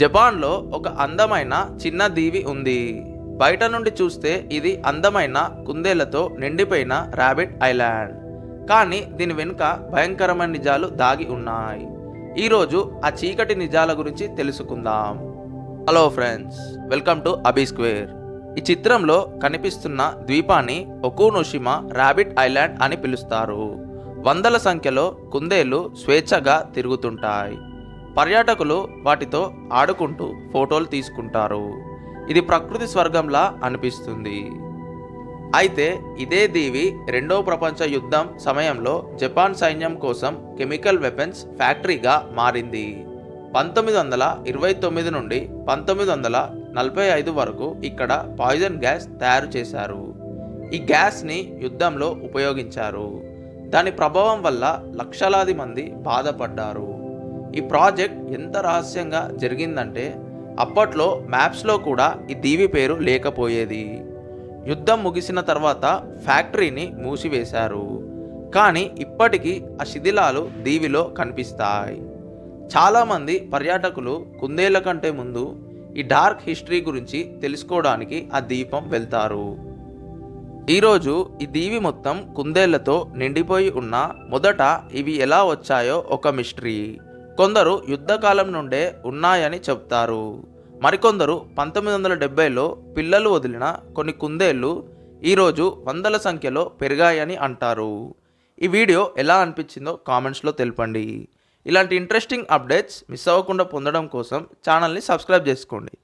జపాన్లో ఒక అందమైన చిన్న దీవి ఉంది. బయట నుండి చూస్తే ఇది అందమైన కుందేళ్ళతో నిండిపోయిన రాబిట్ ఐలాండ్. కానీ దీని వెనుక భయంకరమైన నిజాలు దాగి ఉన్నాయి. ఈరోజు ఆ చీకటి నిజాల గురించి తెలుసుకుందాం. Hello friends welcome to Abhi square. ఈ చిత్రంలో కనిపిస్తున్న ద్వీపాన్ని ఒకునోషిమా రాబిట్ ఐలాండ్ అని పిలుస్తారు. వందల సంఖ్యలో కుందేళ్ళు స్వేచ్ఛగా తిరుగుతుంటాయి. పర్యాటకులు వాటితో ఆడుకుంటూ ఫోటోలు తీసుకుంటారు. ఇది ప్రకృతి స్వర్గంలా అనిపిస్తుంది. అయితే ఇదే దీవి రెండో ప్రపంచ యుద్ధం సమయంలో జపాన్ సైన్యం కోసం కెమికల్ వెపన్స్ ఫ్యాక్టరీగా మారింది. పంతొమ్మిది వందల ఇరవై తొమ్మిది నుండి పంతొమ్మిది వందల నలభై ఐదు వరకు ఇక్కడ పాయిజన్ గ్యాస్ తయారు చేశారు. ఈ గ్యాస్ని యుద్ధంలో ఉపయోగించారు. దాని ప్రభావం వల్ల లక్షలాది మంది బాధపడ్డారు. ఈ ప్రాజెక్ట్ ఎంత రహస్యంగా జరిగిందంటే అప్పట్లో మ్యాప్స్లో కూడా ఈ దీవి పేరు లేకపోయేది. యుద్ధం ముగిసిన తర్వాత ఫ్యాక్టరీని మూసివేశారు. కానీ ఇప్పటికీ ఆ శిథిలాలు దీవిలో కనిపిస్తాయి. చాలామంది పర్యాటకులు కుందేళ్ళ కంటే ముందు ఈ డార్క్ హిస్టరీ గురించి తెలుసుకోవడానికి ఆ దీపం వెళ్తారు. ఈరోజు ఈ దీవి మొత్తం కుందేళ్ళతో నిండిపోయి ఉన్న మొదట ఇవి ఎలా వచ్చాయో ఒక మిస్టరీ. కొందరు యుద్ధకాలం నుండే ఉన్నాయని చెప్తారు మరికొందరు పంతొమ్మిది వందల డెబ్బైలో పిల్లలు వదిలిన కొన్ని కుందేళ్ళు ఈరోజు వందల సంఖ్యలో పెరిగాయని అంటారు. ఈ వీడియో ఎలా అనిపించిందో కామెంట్స్లో తెలపండి. ఇలాంటి ఇంట్రెస్టింగ్ అప్డేట్స్ మిస్ అవ్వకుండా పొందడం కోసం ఛానల్ని సబ్స్క్రైబ్ చేసుకోండి.